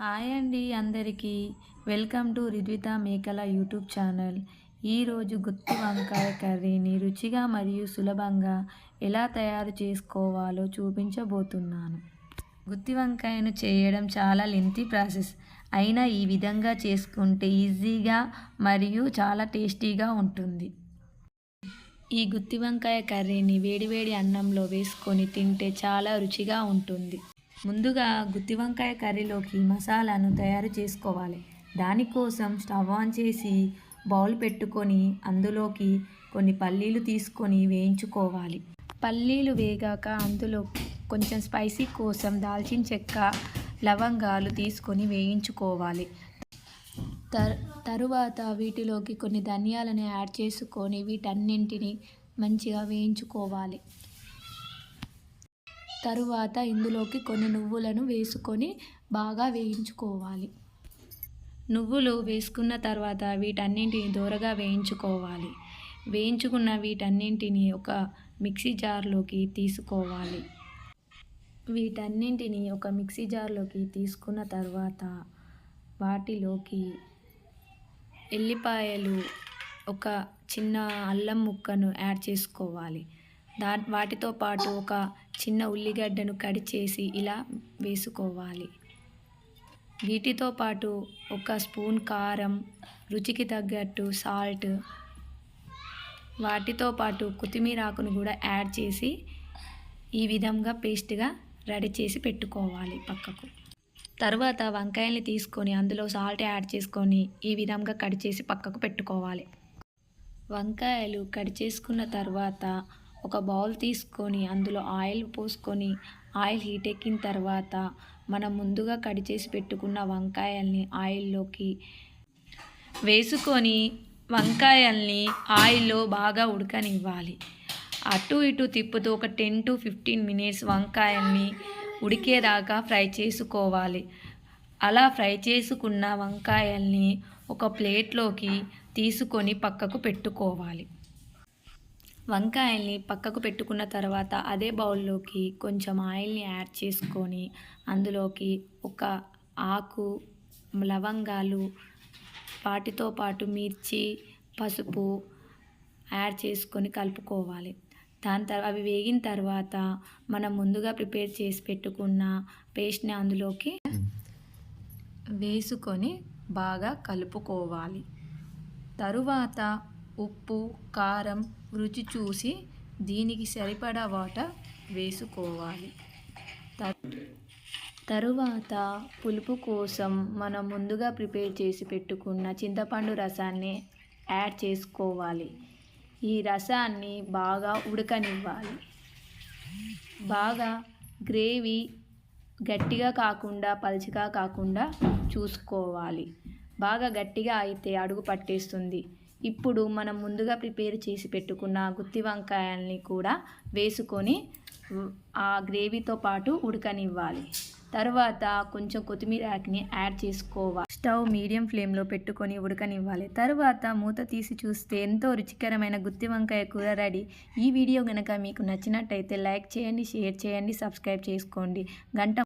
Hi అండి అందరికీ. Welcome to రిద్విత మేకల యూట్యూబ్ ఛానల్. ఈరోజు గుత్తి వంకాయ కర్రీని రుచిగా మరియు సులభంగా ఎలా తయారు చేసుకోవాలో చూపించబోతున్నాను. గుత్తి వంకాయను చేయడం చాలా లెంతీ ప్రాసెస్ అయినా ఈ విధంగా చేసుకుంటే ఈజీగా మరియు చాలా టేస్టీగా ఉంటుంది. ఈ గుత్తి వంకాయ కర్రీని వేడివేడి అన్నంలో వేసుకొని తింటే చాలా రుచిగా ఉంటుంది. ముందుగా గుత్తి వంకాయ కర్రీలోకి మసాలాను తయారు చేసుకోవాలి. దానికోసం స్టవ్ ఆన్ చేసి బౌల్ పెట్టుకొని అందులోకి కొన్ని పల్లీలు తీసుకొని వేయించుకోవాలి. పల్లీలు వేగాక అందులో కొంచెం స్పైసీ కోసం దాల్చిన చెక్క లవంగాలు తీసుకొని వేయించుకోవాలి. తర్ తరువాత వీటిలోకి కొన్ని ధనియాలను యాడ్ చేసుకొని వీటన్నింటిని మంచిగా వేయించుకోవాలి. తరువాత ఇందులోకి కొన్ని నువ్వులను వేసుకొని బాగా వేయించుకోవాలి. నువ్వులు వేసుకున్న తర్వాత వీటన్నింటిని దూరగా వేయించుకోవాలి. వేయించుకున్న వీటన్నింటిని ఒక మిక్సీ జార్లోకి తీసుకోవాలి. వీటన్నింటిని ఒక మిక్సీ జార్లోకి తీసుకున్న తర్వాత వాటిలోకి ఎల్లిపాయలు ఒక చిన్న అల్లం ముక్కను యాడ్ చేసుకోవాలి. దా వాటితో పాటు ఒక చిన్న ఉల్లిగడ్డను కట్ చేసి ఇలా వేసుకోవాలి. వీటితో పాటు ఒక స్పూన్ కారం రుచికి తగ్గట్టు సాల్ట్ వాటితో పాటు కొత్తిమీర ఆకును కూడా యాడ్ చేసి ఈ విధంగా పేస్ట్గా రెడీ చేసి పెట్టుకోవాలి పక్కకు. తర్వాత వంకాయల్ని తీసుకొని అందులో సాల్ట్ యాడ్ చేసుకొని ఈ విధంగా కట్ చేసి పక్కకు పెట్టుకోవాలి. వంకాయలు కట్ చేసుకున్న తర్వాత ఒక బౌల్ తీసుకొని అందులో ఆయిల్ పోసుకొని ఆయిల్ హీట్ ఎక్కిన తర్వాత మనం ముందుగా కట్ చేసి పెట్టుకున్న వంకాయల్ని ఆయిల్లోకి వేసుకొని వంకాయల్ని ఆయిల్లో బాగా ఉడకనివ్వాలి. అటు ఇటు తిప్పుతూ ఒక టెన్ టు ఫిఫ్టీన్ మినిట్స్ వంకాయల్ని ఉడికేదాకా ఫ్రై చేసుకోవాలి. అలా ఫ్రై చేసుకున్న వంకాయల్ని ఒక ప్లేట్లోకి తీసుకొని పక్కకు పెట్టుకోవాలి. వంకాయల్ని పక్కకు పెట్టుకున్న తర్వాత అదే బౌల్లోకి కొంచెం ఆయిల్ని యాడ్ చేసుకొని అందులోకి ఒక ఆకు లవంగాలు వాటితో పాటు మిర్చి పసుపు యాడ్ చేసుకొని కలుపుకోవాలి. దాని తర్వాత అవి వేగిన తర్వాత మనం ముందుగా ప్రిపేర్ చేసి పెట్టుకున్న పేస్ట్ని అందులోకి వేసుకొని బాగా కలుపుకోవాలి. తరువాత ఉప్పు కారం రుచి చూసి దీనికి సరిపడా వాటర్ వేసుకోవాలి. తరువాత పులుపు కోసం మనం ముందుగా ప్రిపేర్ చేసి పెట్టుకున్న చింతపండు రసాన్ని యాడ్ చేసుకోవాలి. ఈ రసాన్ని బాగా ఉడకనివ్వాలి. బాగా గ్రేవీ గట్టిగా కాకుండా పలుచగా కాకుండా చూసుకోవాలి. బాగా గట్టిగా అయితే అడుగు పట్టేస్తుంది. ఇప్పుడు మనం ముందుగా ప్రిపేర్ చేసి పెట్టుకున్న గుత్తి వంకాయల్ని కూడా వేసుకొని ఆ గ్రేవీతో పాటు ఉడకనివ్వాలి. తర్వాత కొంచెం కొత్తిమీర ఆకుని యాడ్ చేసుకోవాలి. స్టవ్ మీడియం ఫ్లేమ్లో పెట్టుకొని ఉడకనివ్వాలి. తర్వాత మూత తీసి చూస్తే ఎంతో రుచికరమైన గుత్తి వంకాయ కూర రెడీ. ఈ వీడియో కనుక మీకు నచ్చినట్టయితే లైక్ చేయండి షేర్ చేయండి సబ్స్క్రైబ్ చేసుకోండి. గంట